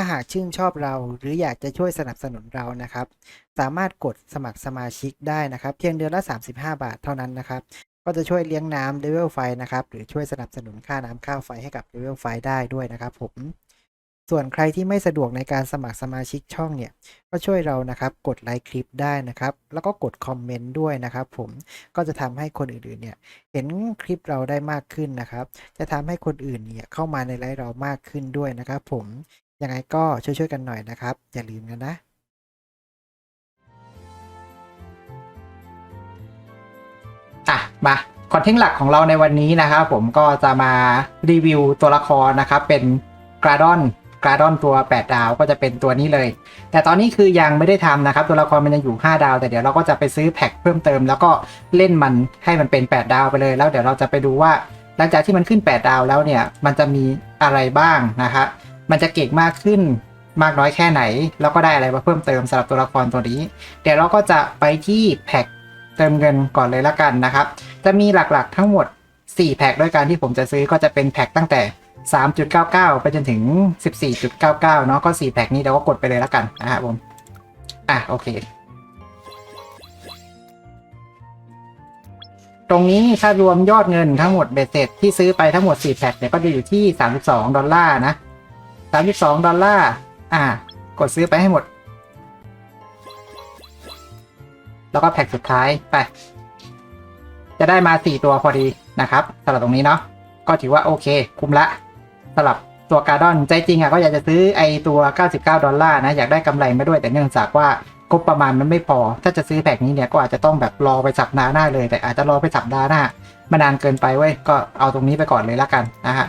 าหากชื่นชอบเราหรืออยากจะช่วยสนับสนุนเรานะครับ สามารถกดสมัครสมาชิกได้นะครับ เพียงเดือนละ 35 บาทเท่านั้นนะครับ ก็จะช่วยเลี้ยงน้ำเลเวลไฟนะครับ หรือช่วยสนับสนุนค่าน้ำค่าไฟให้กับเลเวลไฟได้ด้วยนะครับ ผม ส่วนใครที่ไม่สะดวกในการสมัครสมาชิกช่องเนี่ย ก็ช่วยเรานะครับ กดไลค์คลิปได้นะครับ แล้วก็กดคอมเมนต์ด้วยนะครับ ผม ก็จะทำให้คนอื่นๆเนี่ย เห็นคลิปเราได้มากขึ้นนะครับ จะทำให้คนอื่นเนี่ยเข้ามาในไลฟ์เรามากขึ้นด้วยนะครับ ผม ยังไงก็ช่วยๆกันหน่อยนะครับ อย่าลืมกันนะอะมาคอนเทนต์หลักของเราในวันนี้นะครับผมก็จะมารีวิวตัวละครนะครับเป็นกราดอนกราดอนตัว 8 ดาวก็จะเป็นตัวนี้เลย แต่ตอนนี้คือยังไม่ได้ทำนะครับ ตัวละครมันยังอยู่ 5 ดาว แต่เดี๋ยวเราก็จะไปซื้อแพ็คเพิ่มเติม แล้วก็เล่นมันให้มันเป็น 8 ดาวไปเลย แล้วเดี๋ยวเราจะไปดูว่า หลังจากที่มันขึ้น 8 ดาวแล้วเนี่ยมันจะมีอะไรบ้างนะคะ มันจะเก่งมากขึ้นมากน้อยแค่ไหน แล้วก็ได้อะไรมาเพิ่มเติมสำหรับตัวละครตัวนี้ เดี๋ยวเราก็จะไปที่แพ็คเติมเงินก่อนเลยละกันนะครับ จะมีหลักๆทั้งหมด 4 แพ็คด้วยกันที่ผมจะซื้อก็จะเป็นแพ็คตั้งแต่ 3.99 ไปจนถึง 14.99 เนาะก็ 4 แพ็คนี้เดี๋ยวก็กดไปเลยละกันนะครับผม อะโอเค ตรงนี้ถ้ารวมยอดเงินทั้งหมดเบ็ดเสร็จที่ซื้อไปทั้งหมด 4 แพ็คเนี่ยก็จะอยู่ที่ 32 ดอลลาร์นะ 32ดอลลาร์ อะกดซื้อไปให้หมด แล้วก็แพ็คสุดท้าย ไป จะได้มา4ตัวพอดีนะครับสำหรับตรงนี้เนาะ ก็ถือว่าโอเค คุ้มละสำหรับตัวการ์ดอน ใจจริงอะ่ะก็อยากจะซื้อไอตัว 99 ดอลลาร์นะ อยากได้กำไรมาด้วย แต่เนื่องจากว่างบประมาณมันไม่พอ ถ้าจะซื้อแพ็คนี้เนี่ยก็อาจจะต้องแบบรอไปสัปดาห์หน้าเลย แต่อาจจะรอไปสัปดาห์หน้ามันนานเกินไปเว้ย ก็เอาตรงนี้ไปก่อนเลยละกันนะฮะ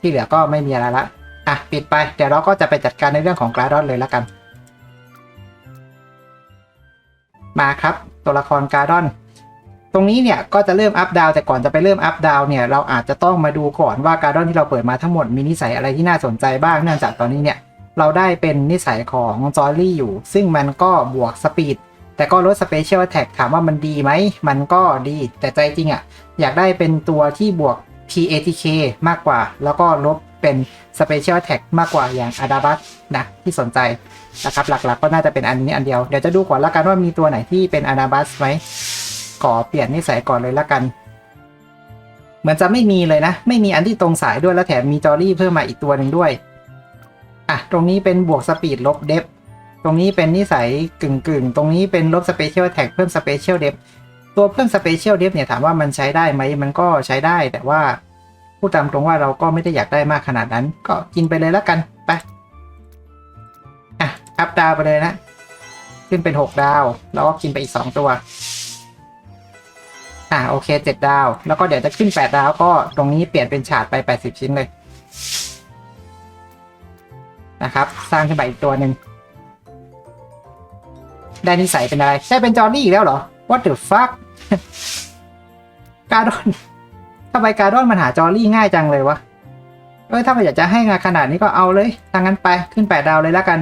ที่เหลือก็ไม่มีอะไรละ อะปิดไป เดี๋ยวเราก็จะไปจัดการในเรื่องของการ์ดอนเลยและกัน มาครับตัวละครการ์ดอน ตรงนี้เนี่ยก็จะเริ่มอัพดาวแต่ก่อนจะไปเริ่มอัพดาวเนี่ยเราอาจจะต้องมาดูก่อนว่าการ์ดอนที่เราเปิดมาทั้งหมดมีนิสัยอะไรที่น่าสนใจบ้างเนื่องจากตอนนี้เนี่ยเราได้เป็นนิสัยของจอรี่อยู่ ซึ่งมันก็บวกสปีดแต่ก็ลดสเปเชียลแท็กถามว่ามันดีไหม มันก็ดี แต่ใจจริงอะ่ะ อยากได้เป็นตัวที่บวก PATK มากกว่า แล้วก็ลบ เป็นสเปเชียลแท็กมากกว่าอย่างอาดาบัสนะที่สนใจนะครับหลักๆก็น่าจะเป็นอันนี้อันเดียว เดี๋ยวจะดูก่อนละกันว่ามีตัวไหนที่เป็นอาดาบัสไหมขอเปลี่ยนนิสัยก่อนเลยละกัน เหมือนจะไม่มีเลยนะ ไม่มีอันที่ตรงสายด้วยแล้วแถมมีจอรี่เพิ่มมาอีกตัวหนึ่งด้วยอะตรงนี้เป็นบวกสปีดลบเดฟตรงนี้เป็นนิสัยกึ่งกึ่งๆตรงนี้เป็นลบสเปเชียลแท็กเพิ่มสเปเชียลเดฟตัวเพิ่มสเปเชียลเดฟเนี่ยถามว่ามันใช้ได้ไหมมันก็ใช้ได้แต่ว่า พูดตามตรงว่าเราก็ไม่ได้อยากได้มากขนาดนั้น ก็กินไปเลยและกัน ไป อะ อัพดาวไปเลยนะ ขึ้นเป็น 6 ดาว แล้วก็กินไปอีก 2 ตัว อ่าโอเคเจ็ดดาว แล้วก็เดี๋ยวจะขึ้นแปดดาว ก็ตรงนี้เปลี่ยนเป็นฉาดไปแปดสิบชิ้นเลย นะครับ สร้างขึ้นไปอีกตัวหนึ่งได้นิสัยเป็นอะไรได้เป็นจอร์นี่อีกแล้วเหรอ What the fuck การ์ดอน ทำไมการ์ดอนมันหาจอรี่ง่ายจังเลยวะ เออถ้ามันอยากจะให้งานขนาดนี้ก็เอาเลยทางนั้นไปขึ้นแปดดาวเลยแล้วกัน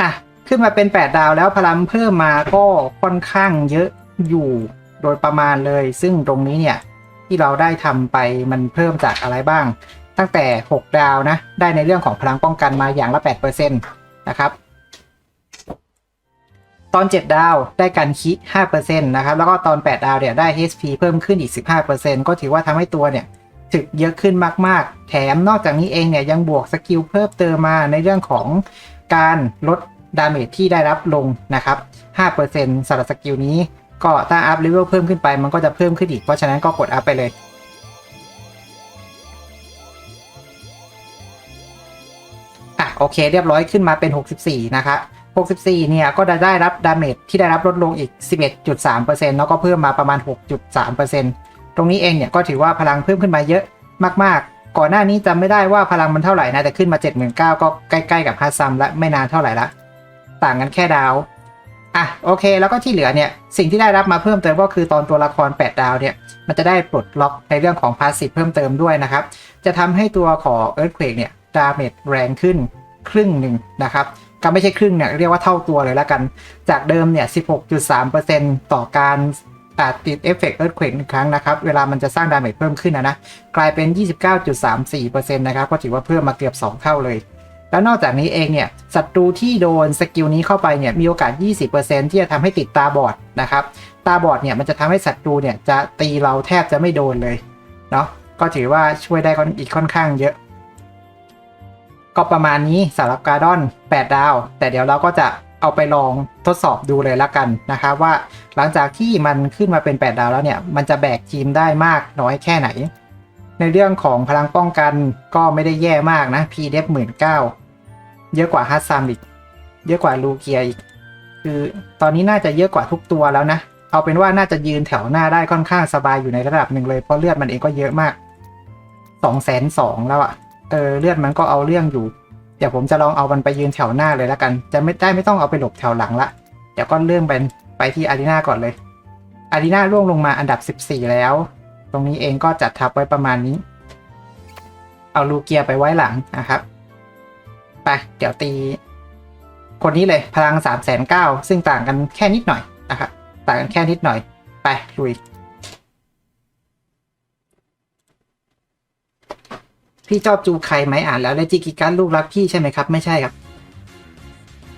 อะ ขึ้นมาเป็น8ดาวแล้วพลังเพิ่มมาก็ค่อนข้างเยอะอยู่โดยประมาณเลย ซึ่งตรงนี้เนี่ย ที่เราได้ทำไปมันเพิ่มจากอะไรบ้าง ตั้งแต่ 6 ดาวนะ ได้ในเรื่องของพลังป้องกันมาอย่างละ 8%นะครับ ตอน 7 ดาวได้การคิ5%นะครับแล้วก็ตอน 8 ดาวเนี่ยได้ HP เพิ่มขึ้นอีก 15%ก็ถือว่าทำให้ตัวเนี่ยถึกเยอะขึ้นมาก ๆ แถมนอกจากนี้เองเนี่ยยังบวกสกิลเพิ่มเติมมาในเรื่องของการลดดาเมจที่ได้รับลงนะครับ5%สำหรับสกิลนี้ก็ถ้าอัพเลเวลเพิ่มขึ้นไปมันก็จะเพิ่มขึ้นอีก เพราะฉะนั้นก็กดอัพไปเลย อะโอเคเรียบร้อยขึ้นมาเป็น 64 นะครับ 64 เนี่ย ก็จะได้รับดาเมจที่ได้รับลดลงอีก 11.3%แล้วก็เพิ่มมาประมาณ 6.3%ตรงนี้เองเนี่ย ก็ถือว่าพลังเพิ่มขึ้นมาเยอะมากๆ ก่อนหน้านี้จำไม่ได้ว่าพลังมันเท่าไหร่นะ แต่ขึ้นมา 79,000 ก็ใกล้ๆกับฮัสซัมและไม่นานเท่าไหร่ละ ต่างกันแค่ดาว อะโอเค แล้วก็ที่เหลือเนี่ย สิ่งที่ได้รับมาเพิ่มเติมก็คือตอนตัวละคร 8 ดาวเนี่ย มันจะได้ปลดล็อกในเรื่องของพาสซีฟเพิ่มเติมด้วยนะครับ จะทำให้ตัวของ Earthquake เนี่ยดาเมจแรงขึ้นครึ่งหนึ่งนะครับก็ไม่ใช่ครึ่งเนี่ยเรียกว่าเท่าตัวเลยละกัน จากเดิมเนี่ย 16.3%ต่อการอาจติดเอฟเฟกต์เอิร์ธเควกหนึ่งครั้งนะครับ เวลามันจะสร้างดาเมจเพิ่มขึ้นนะนะ กลายเป็น 29.34%นะครับ ก็ถือว่าเพิ่มมาเกือบ 2 เท่าเลย แล้วนอกจากนี้เองเนี่ยศัตรูที่โดนสกิลนี้เข้าไปเนี่ยมีโอกาส 20%ที่จะทำให้ติดตาบอดนะครับ ตาบอดเนี่ยมันจะทำให้ศัตรูเนี่ยจะตีเราแทบจะไม่โดนเลยเนาะ ก็ถือว่าช่วยได้ค่อนอีกค่อนข้างเยอะ ก็ประมาณนี้สำหรับการ์ดอน 8 ดาว แต่เดี๋ยวเราก็จะเอาไปลองทดสอบดูเลยละกันนะครับว่าหลังจากที่มันขึ้นมาเป็น 8 ดาวแล้วเนี่ย มันจะแบกทีมได้มากน้อยแค่ไหน ในเรื่องของพลังป้องกันก็ไม่ได้แย่มากนะ p d f หมื่นเก้าเยอะกว่าฮัตซัมอีก เยอะกว่าลูเกียอีก คือตอนนี้น่าจะเยอะกว่าทุกตัวแล้วนะ เอาเป็นว่าน่าจะยืนแถวหน้าได้ค่อนข้างสบายอยู่ในระดับหนึ่งเลยเพราะเลือดมันเองก็เยอะมากสองแสนสองแล้วอะ เออเลือดมันก็เอาเรื่องอยู่ เดี๋ยวผมจะลองเอามันไปยืนแถวหน้าเลยแล้วกัน จะไม่ได้ไม่ต้องเอาไปหลบแถวหลังละเดี๋ยวก็เริ่มเป็นไปที่อารีนาก่อนเลย อารีนาล่วงลงมาอันดับ 14 แล้ว ตรงนี้เองก็จัดทับไว้ประมาณนี้ เอาลูเกียไปไว้หลังนะครับไปเดี๋ยวตี คนนี้เลยพลัง3ามแสนเก้าซึ่งต่างกันแค่นิดหน่อยนะครับต่างกันแค่นิดหน่อย ไปลุย พี่ชอบจูใครไหมอ่านแล้วเลจิกิการลูกรักพี่ใช่ไหมครับ ไม่ใช่ครับ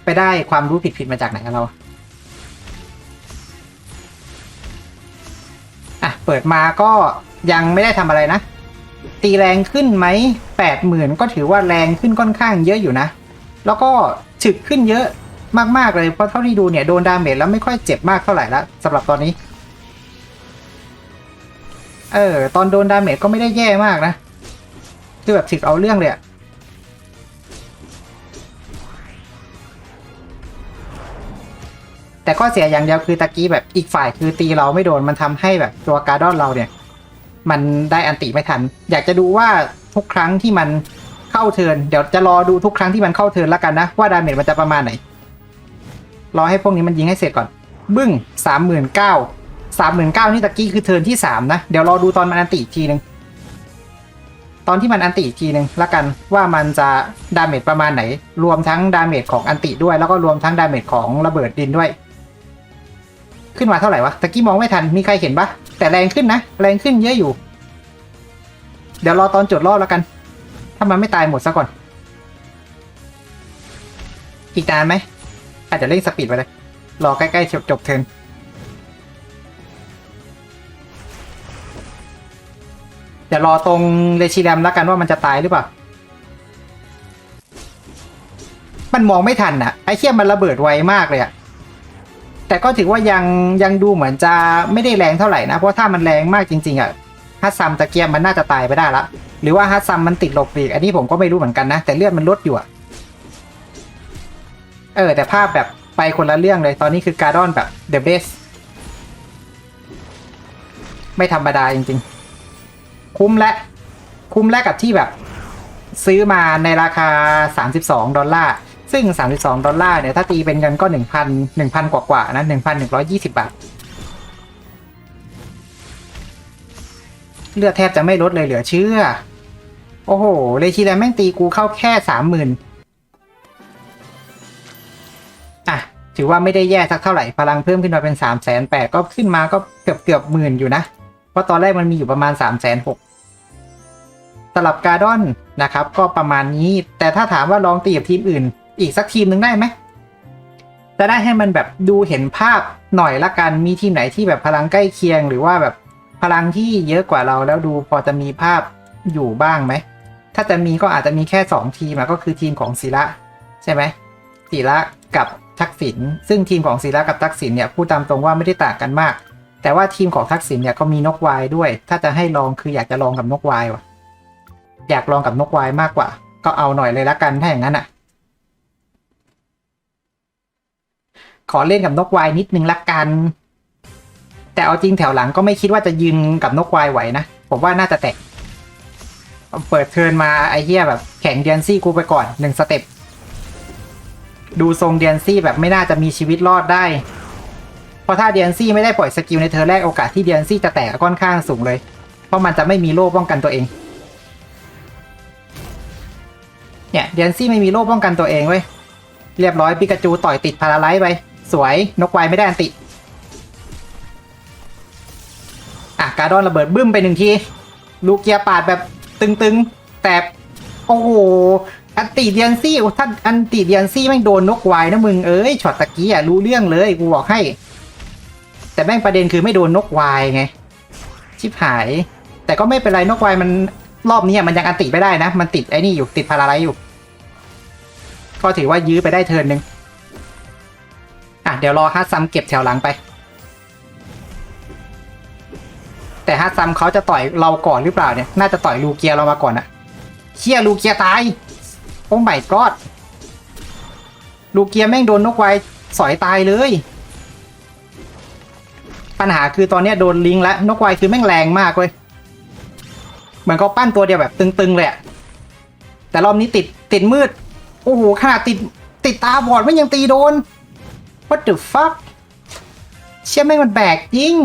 ไปได้ความรู้ผิดๆมาจากไหนกันเราอะเปิดมาก็ยังไม่ได้ทำอะไรนะ ตีแรงขึ้นไหมแปดหมื่นก็ถือว่าแรงขึ้นค่อนข้างเยอะอยู่นะ แล้วก็ฉึกขึ้นเยอะมากๆเลยเพราะเท่าที่ดูเนี่ยโดนดาเมจแล้วไม่ค่อยเจ็บมากเท่าไหร่ละสำหรับตอนนี้ เออ ตอนโดนดาเมจก็ไม่ได้แย่มากนะ คือแบบฉึกเอาเรื่องเลยอะแต่ข้อเสียอย่างเดียวคือตะกี้แบบอีกฝ่ายคือตีเราไม่โดนมันทำให้แบบตัวการ์ดอนเราเนี่ย มันได้อันติไม่ทัน อยากจะดูว่าทุกครั้งที่มันเข้าเทินเดี๋ยวจะรอดูทุกครั้งที่มันเข้าเทินแล้วกันนะ ว่าดาเมจมันจะประมาณไหน รอให้พวกนี้มันยิงให้เสร็จก่อน บึ้งสามหมื่นเก้าสามหมื่นเก้านี่ตะกี้คือเทินที่สามนะ เดี๋ยวรอดูตอนมันอันติอีกทีหนึ่ง ตอนที่มันอันติอีกทีหนึ่งละกันว่ามันจะดาเมจประมาณไหน รวมทั้งดาเมจของอันติด้วย แล้วก็รวมทั้งดาเมจของระเบิดดินด้วย ขึ้นมาเท่าไหร่วะตะกี้มองไม่ทันมีใครเห็นปะแต่แรงขึ้นนะ แรงขึ้นเยอะอยู่ เดี๋ยวรอตอนจดรอบแล้วกัน ถ้ามันไม่ตายหมดซะก่อน อีกนานไหมอาจจะเร่งสปีดไปเลยรอใกล้ๆจบจบเทิร์น เดี๋ยวรอตรงเรชิแรมแล้วกันว่ามันจะตายหรือเปล่า มันมองไม่ทันอะไอ้เชี่ยมันระเบิดไวมากเลยอะแต่ก็ถือว่ายังยังดูเหมือนจะไม่ได้แรงเท่าไหร่นะ เพราะถ้ามันแรงมากจริง ๆอะฮัตซัมตะเกียบมันน่าจะตายไปได้ละ หรือว่าฮัตซัมมันติดหลบหลีกอันนี้ผมก็ไม่รู้เหมือนกันนะ แต่เลือดมันลดอยู่อะเออแต่ภาพแบบไปคนละเรื่องเลยตอนนี้คือการ์ดอนแบบ the best ไม่ธรรมดาจริง ๆ คุ้มและ คุ้มและกับที่แบบ ซื้อมาในราคา 32 ดอลลาร์ ซึ่ง 32 ดอลลาร์เนี่ย ถ้าตีเป็นเงินก็ 1,000 1,000 กว่าๆนะ 1,120 บาท เลือดแทบจะไม่ลดเลยเหลือเชื่อ โอ้โห เลชิแลนแม่งตีกูเข้าแค่สามหมื่นอะถือว่าไม่ได้แย่สักเท่าไหร่ พลังเพิ่มขึ้นมาเป็นสามแสนแปดก็ขึ้นมาก็เกือบเกือบหมื่นอยู่นะ ราะตอนแรกมันมีอยู่ประมาณสามแสนหกสลับการ์ดอนนะครับ ก็ประมาณนี้ แต่ถ้าถามว่าลองตีกับทีมอื่น อีกสักทีมหนึ่งได้ไหมจะได้ให้มันแบบดูเห็นภาพหน่อยละกันมีทีมไหนที่แบบพลังใกล้เคียง หรือว่าแบบพลังที่เยอะกว่าเราแล้วดูพอจะมีภาพอยู่บ้างไหม ถ้าจะมีก็อาจจะมีแค่ 2 ทีมอะก็คือทีมของศิระใช่ไหมศิระกับทักษิณซึ่งทีมของศิระกับทักษิณเนี่ยพูดตามตรงว่าไม่ได้ต่างกันมาก แต่ว่าทีมของทักษิณเนี่ยก็มีนกวายด้วย ถ้าจะให้ลองคืออยากจะลองกับนกวายว่ะ อยากลองกับนกวายมากกว่า ก็เอาหน่อยเลยละกันถ้าอย่างนั้นอะ ขอเล่นกับนกวายนิดนึงละกัน แต่เอาจริงแถวหลังก็ไม่คิดว่าจะยืนกับนกวายไหวนะ ผมว่าน่าจะแตกเปิดเทิร์นมาไอ้เหี้ยแบบแข่งเดียนซี่กูไปก่อนหนึ่งสเต็ปดูทรงเดียนซี่แบบไม่น่าจะมีชีวิตรอดได้ เพราะถ้าเดียนซี่ไม่ได้ปล่อยสกิลในเทิร์นแรกโอกาสที่เดียนซี่จะแตกค่อนข้างสูงเลย เพราะมันจะไม่มีโล่ป้องกันตัวเอง เนี่ยเดียนซี่ไม่มีโล่ป้องกันตัวเองเว้ย เรียบร้อยปิกาจูต่อยติดพาราไลท์ไป สวยนกไวไม่ได้อันติอะการดอนระเบิดบึ้มไปหนึ่งที ลูกเกียปาดแบบตึงๆ แต่โอ้โหอันติเดียนซี่ถ้าอันติเดียนซี่แม่งโดนนกไวนะมึงเอ้ยช็อตตะกี้อะรู้เรื่องเลยกูบอกให้ แต่แม่งประเด็นคือไม่โดนนกวายไง ชิบหาย แต่ก็ไม่เป็นไรนกวายมันรอบนี้มันยังอันติไม่ได้นะ มันติดไอ้นี่อยู่ติดพาราไลอยู่ ก็ถือว่ายื้อไปได้เทินหนึ่งอะเดี๋ยวรอฮัตซัมเก็บแถวหลังไป แต่ฮัตซัมเขาจะต่อยเราก่อนหรือเปล่าเนี่ย น่าจะต่อยลูเกียเรามาก่อนอะเชี่ยลูเกียตาย โอ้ไม่กอดลูเกียแม่งโดนนกไวสอยตายเลย ปัญหาคือตอนเนี้ยโดนลิงแล้วนกไวคือแม่งแรงมากเว้ยเหมือนเขาปั้นตัวเดียวแบบตึงๆเลยแต่รอบนี้ติดติดมืด โอ้โหขนาดติดติดตาบอดไม่ยังตีโดน what the fuck เชี่ยแม่งมันแบกจริง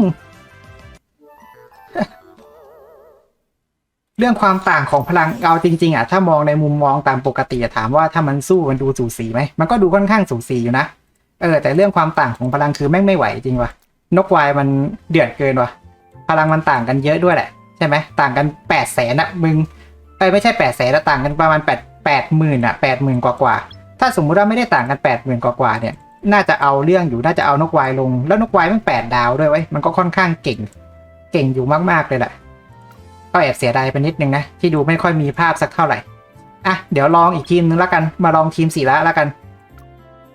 เรื่องความต่างของพลังเอาจริง ๆอะถ้ามองในมุมมองตามปกติถามว่าถ้ามันสู้มันดูสูสีไหมมันก็ดูค่อนข้างสูสีอยู่นะเออแต่เรื่องความต่างของพลังคือแม่งไม่ไหวจริงวะ นกวายมันเดือดเกินวะพลังมันต่างกันเยอะด้วยแหละ ใช่ไหมต่างกันแปดแสนอะมึงเอ้ยไม่ใช่แปดแสนต่างกันประมาณแปดแปดหมื่นอะแปดหมื่นกว่ากว่าถ้าสมมุติว่าไม่ได้ต่างกันแปดหมื่นกว่ากว่าเนี่ย น่าจะเอาเรื่องอยู่น่าจะเอานกวายลง แล้วนกวายมันแปดดาวด้วยไว้มันก็ค่อนข้างเก่ง เก่งอยู่มากๆเลยแหละก็แอบเสียดายไปนิดนึงนะที่ดูไม่ค่อยมีภาพสักเท่าไหร่อะเดี๋ยวลองอีกทีมนึงแล้วกันมาลองทีมสีละแล้วกัน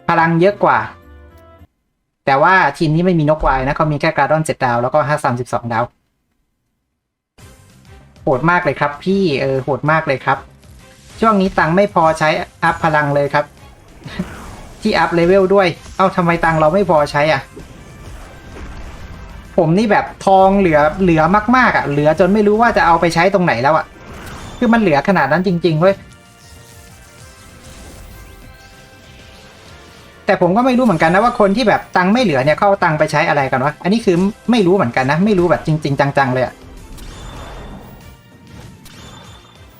พลังเยอะกว่า แต่ว่าทีมนี้ไม่มีนกวายนะเขามีแค่การ์ดอนเจ็ดดาวแล้วก็ห้าสามสิบสองดาว โหดมากเลยครับ พี่เออโหดมากเลยครับ ช่วงนี้ตังค์ไม่พอใช้อัพพลังเลยครับ ที่อัพเลเวลด้วย เอ้าทำไมตังค์เราไม่พอใช้อะ ผมนี่แบบทองเหลือเหลือมากๆอะ เหลือจนไม่รู้ว่าจะเอาไปใช้ตรงไหนแล้วอะ คือมันเหลือขนาดนั้นจริงๆเว้ย แต่ผมก็ไม่รู้เหมือนกันนะว่าคนที่แบบตังค์ไม่เหลือเนี่ยเขาเอาตังค์ไปใช้อะไรกันวะ อันนี้คือไม่รู้เหมือนกันนะ ไม่รู้แบบจริง ๆ จังๆเลยอะ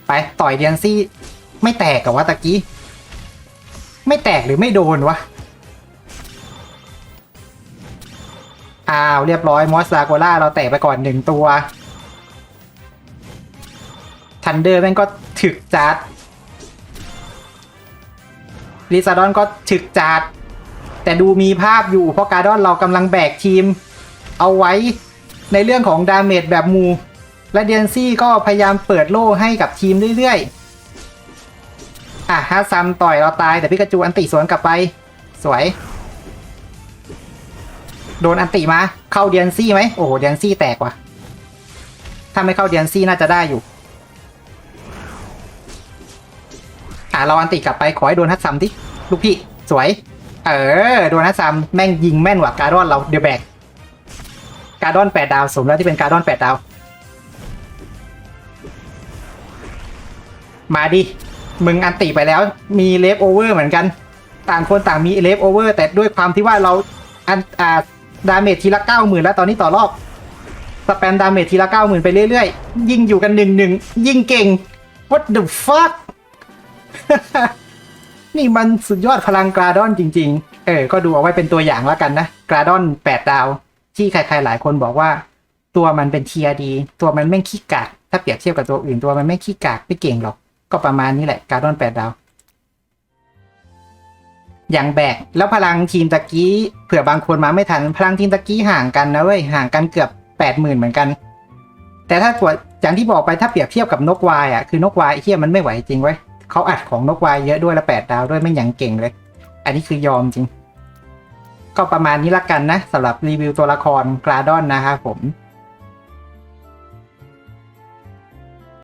ไปต่อยเดียนซี่ ไม่แตกกับว่าตะกี้ ไม่แตกหรือไม่โดนวะ อ้าวเรียบร้อยมอสลาโกล่าเราแตกไปก่อนหนึ่งตัวทันเดอร์แม่งก็ถึกจัดลิซาดอนก็ถึกจัด แต่ดูมีภาพอยู่เพราะการ์ดอนเรากำลังแบกทีม เอาไว้ในเรื่องของดาเมจแบบมูและเดียนซี่ก็พยายามเปิดโล่ให้กับทีมเรื่อยๆ อะฮาซัมต่อยเราตายแต่พิกาจูอันติสวนกลับไป สวย โดนอันติมา เข้าเดียนซี่ไหมโอ้โหเดียนซี่แตกว่ะ ถ้าไม่เข้าเดียนซี่น่าจะได้อยู่อะเราอันติกลับไปขอให้โดนฮัตซัมดิลูกพี่ สวย เออ โดนฮัตซัมแม่งยิงแม่นกว่าการ์ดอนเราเดอะแบก การ์ดอนแปดดาวสมแล้วที่เป็นการ์ดอนแปดดาว มาดิ มึงอันติไปแล้วมีเลฟโอเวอร์เหมือนกัน ต่างคนต่างมีเลฟโอเวอร์แต่ด้วยความที่ว่าเราอันอ่าดาเมจทีละเก้าหมื่นแล้วตอนนี้ต่อรอบสแปมดาเมจทีละเก้าหมื่นไปเรื่อยๆ ยิงอยู่กันหนึ่งหนึ่งยิงเก่ง what the fuck นี่มันสุดยอดพลังกราดอนจริง ๆ เออ ก็ดูเอาไว้เป็นตัวอย่างแล้วกันนะ กราดอนแปดดาว ที่ใครๆหลายคนบอกว่า ตัวมันเป็นเทียดี ตัวมันไม่ขี้กาก ถ้าเปรียบเทียบกับตัวอื่นตัวมันไม่ขี้กากไม่เก่งหรอก ก็ประมาณนี้แหละการ์ดอนแปดดาว อย่างแบก แล้วพลังทีมตะกี้เผื่อบางคนมาไม่ทัน พลังทีมตะกี้ห่างกันนะเว้ย ห่างกันเกือบแปดหมื่นเหมือนกัน แต่ถ้าตัวอย่างที่บอกไปถ้าเปรียบเทียบกับนกวายอะคือนกวายเฮียมันไม่ไหวจริงเว้ย เขาอัดของนกวายเยอะด้วยละแปดดาวด้วยไม่อยังเก่งเลย อันนี้คือยอมจริง ก็ประมาณนี้ละกันนะสำหรับรีวิวตัวละครกราดอนนะครับผม